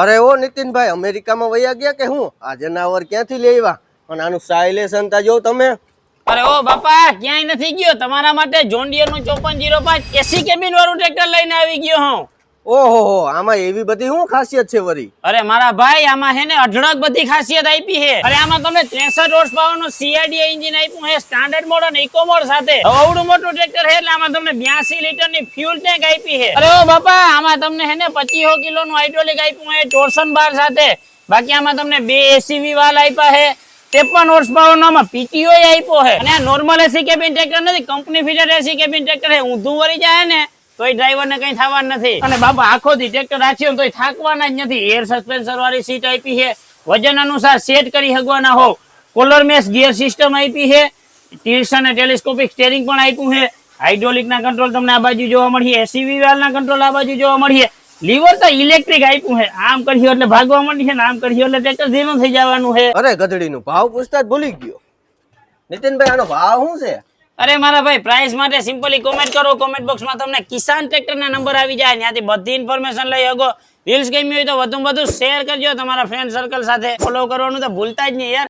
અરે ઓ નીતિનભાઈ, અમેરિકામાં વયા ગયા કે હું? આ જનાવર ક્યાંથી લઈ આવ્યા? અને આનું સાયલેશન તા જો તમે. અરે ઓ બાપા, ક્યાંય નથી ગયો? તમારા માટે જોન્ડિયરનું ચોપન જીરો પાંચ એસી કેબિન વાળું ટ્રેક્ટર લઈને આવી ગયો હું. ઓહો, હો, આમાં એવી બધી શું ખાસિયત છે વરી? અરે, મારા ભાઈ, આમાં હે ને અઢળક બધી ખાસિયત આપી છે. અરે, આમાં તમને 63 હોર્સ પાવરનું સીઆરડી એન્જિન આપ્યું છે સ્ટાન્ડર્ડ મોડ અને ઇકો મોડ સાથે અવડું મોટું ટ્રેક્ટર છે એટલે આમાં તમને 82 લીટરની ફ્યુલ ટેન્ક આપી છે. અરે, ઓ બાપા, આમાં તમને હે ને 25 કિલો નું હાઇડ્રોલિક આપ્યું છે ટોર્સન બાર સાથે. બાકી આમાં તમને બે એસીવી વાલ આપ્યા છે. ત્રેપન નો આમાં પીટીઓ આપ્યો છે. અને નોર્મલ એસી કેબિન ટ્રેક્ટર નથી company fitted AC cabin tractor છે. ઊંધું વળી જાય ને. તોય ડ્રાઈવર ને કઈ થવાનું નથી. અને બાબા આખો દી ટ્રેક્ટર રાખ્યો ને તોય થાકવાના જ નથી. એર સસ્પેન્સર વાળી સીટ આપી છે. વજન અનુસાર સેટ કરી હગવાના હો કોલર મેસ ગિયર સિસ્ટમ આપી છે. ટીર્સ અને ટેલિસ્કોપિક સ્ટેરિંગ પણ આપ્યું છે. હાઇડ્રોલિક ના કંટ્રોલ તમને આ બાજુ જોવા મળીએ. એસીવી વાલ ના કંટ્રોલ આ બાજુ જોવા મળીએ. લીવર તો ઇલેક્ટ્રિક આપ્યું છે. આમ કર્યું એટલે ભાગવા માંડી છે ને આમ કર્યું એટલે ટ્રેક્ટર ધીમું થઈ જવાનું છે. અરે ગધડીનું ભાવ પૂછતા જ ભૂલી ગયો. નીતિનભાઈ આનો ભાવ શું છે? અરે મારા ભાઈ પ્રાઇસ માટે સિમ્પલી કોમેન્ટ કરો કોમેન્ટ બોક્સમાં તમને કિસાન ટ્રેક્ટરના નંબર આવી જાય. ત્યાંથી બધી ઇન્ફોર્મેશન લઈ શકો. રીલ્સ ગમી હોય તો વધુ વધુ શેર કરજો તમારા ફ્રેન્ડ સર્કલ સાથે. ફોલો કરવાનું તો ભૂલતા જ નહીં યાર.